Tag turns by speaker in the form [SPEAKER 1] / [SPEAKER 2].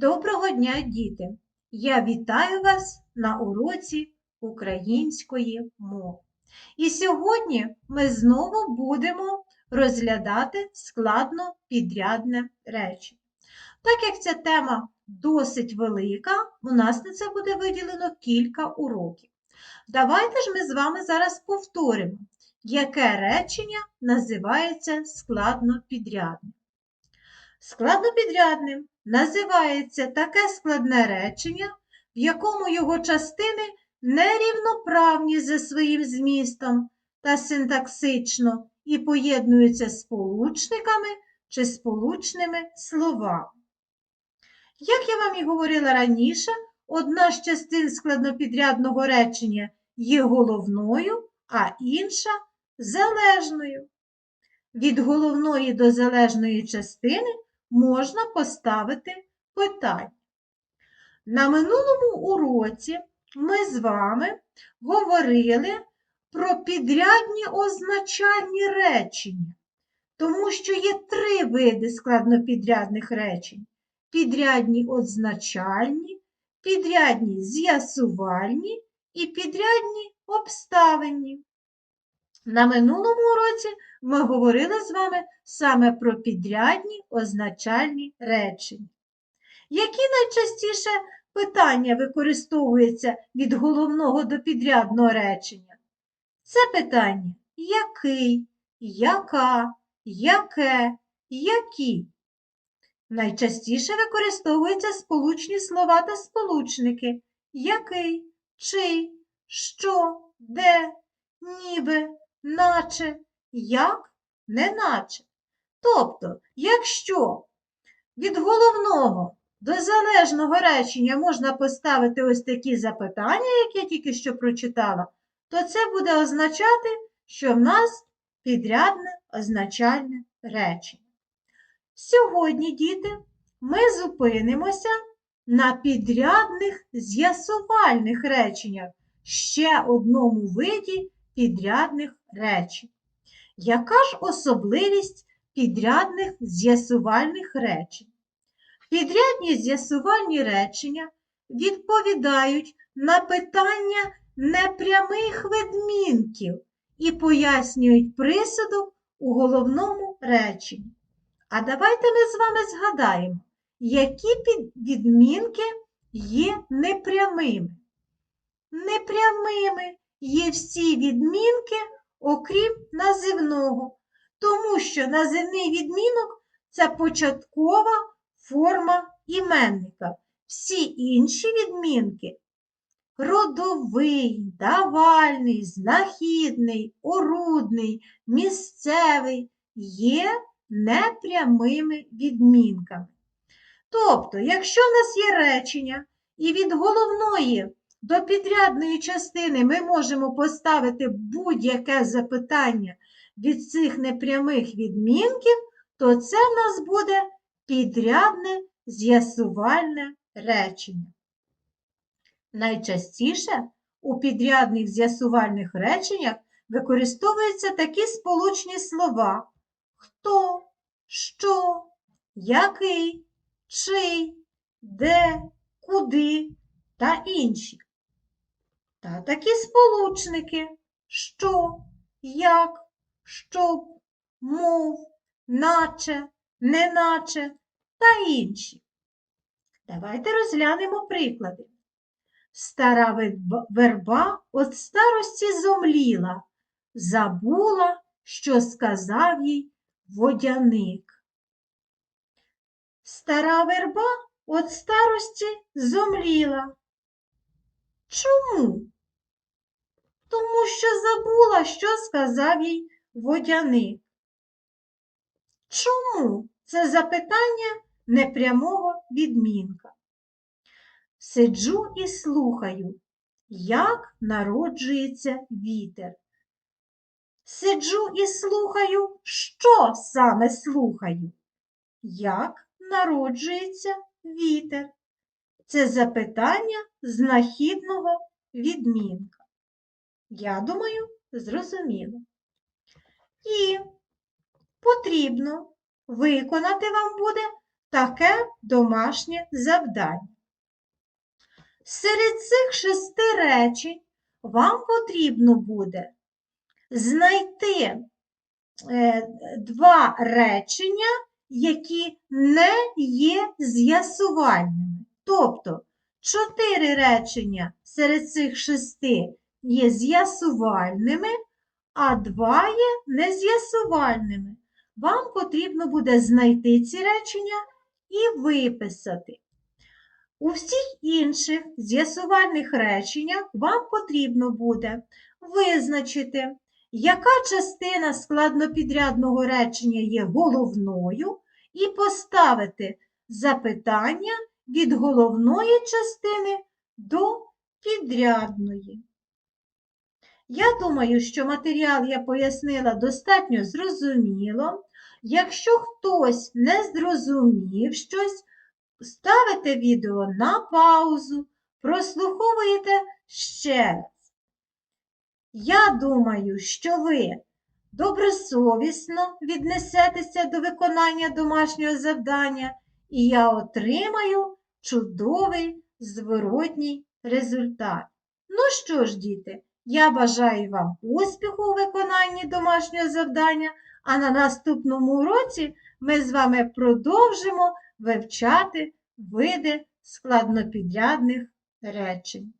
[SPEAKER 1] Доброго дня, діти! Я вітаю вас на уроці української мови. І сьогодні ми знову будемо розглядати складно підрядне речення. Так як ця тема досить велика, у нас на це буде виділено кілька уроків. Давайте ж ми з вами зараз повторимо, яке речення називається складно підрядним. Складнопідрядним називається таке складне речення, в якому його частини нерівноправні за своїм змістом та синтаксично і поєднуються сполучниками чи сполучними словами. Як я вам і говорила раніше, одна з частин складнопідрядного речення є головною, а інша залежною. Від головної до залежної частини можна поставити питання. На минулому уроці ми з вами говорили про підрядні означальні речення, тому що є три види складнопідрядних речень: підрядні означальні, підрядні з'ясувальні і підрядні обставинні. На минулому уроці ми говорили з вами саме про підрядні означальні речення. Які найчастіше питання використовуються від головного до підрядного речення? Це питання який, яка, яке, які. Найчастіше використовуються сполучні слова та сполучники який, чий, що, де, ніби, наче, як, неначе. Тобто, якщо від головного до залежного речення можна поставити ось такі запитання, як я тільки що прочитала, то це буде означати, що в нас підрядне означальне речення. Сьогодні, діти, ми зупинимося на підрядних з'ясувальних реченнях, ще одному виді підрядних речень. Яка ж особливість підрядних з'ясувальних речень? Підрядні з'ясувальні речення відповідають на питання непрямих відмінків і пояснюють присудок у головному реченні. А давайте ми з вами згадаємо, які відмінки є непрямими. Непрямими є всі відмінки, окрім називного, тому що називний відмінок це початкова форма іменника. Всі інші відмінки родовий, давальний, знахідний, орудний, місцевий є непрямими відмінками. Тобто, якщо в нас є речення і від головної до підрядної частини ми можемо поставити будь-яке запитання від цих непрямих відмінків, то це в нас буде підрядне з'ясувальне речення. Найчастіше у підрядних з'ясувальних реченнях використовуються такі сполучні слова хто, що, який, чий, де, куди та інші. Та такі сполучники що, як, щоб, мов, наче, неначе та інші. Давайте розглянемо приклади. Стара верба от старості зомліла, забула, що сказав їй водяник. Стара верба от старості зомліла. Чому? Тому що забула, що сказав їй водяник. Чому це запитання непрямого відмінка? Сиджу і слухаю, як народжується вітер. Сиджу і слухаю, що саме слухаю? Як народжується вітер? Це запитання знахідного відмінка. Я думаю, зрозуміло. І потрібно виконати вам буде таке домашнє завдання. Серед цих шести речень вам потрібно буде знайти е, два речення, які не є з'ясувальними. Тобто, чотири речення серед цих шести є з'ясувальними, а два є нез'ясувальними. Вам потрібно буде знайти ці речення і виписати. У всіх інших з'ясувальних реченнях вам потрібно буде визначити, яка частина складнопідрядного речення є головною, і поставити запитання від головної частини до підрядної. Я думаю, що матеріал я пояснила достатньо зрозуміло. Якщо хтось не зрозумів щось, ставите відео на паузу, прослуховуєте ще раз. Я думаю, що ви добросовісно віднесетеся до виконання домашнього завдання, і я отримаю чудовий зворотній результат. Ну що ж, діти, я бажаю вам успіху у виконанні домашнього завдання, а на наступному уроці ми з вами продовжимо вивчати види складнопідрядних речень.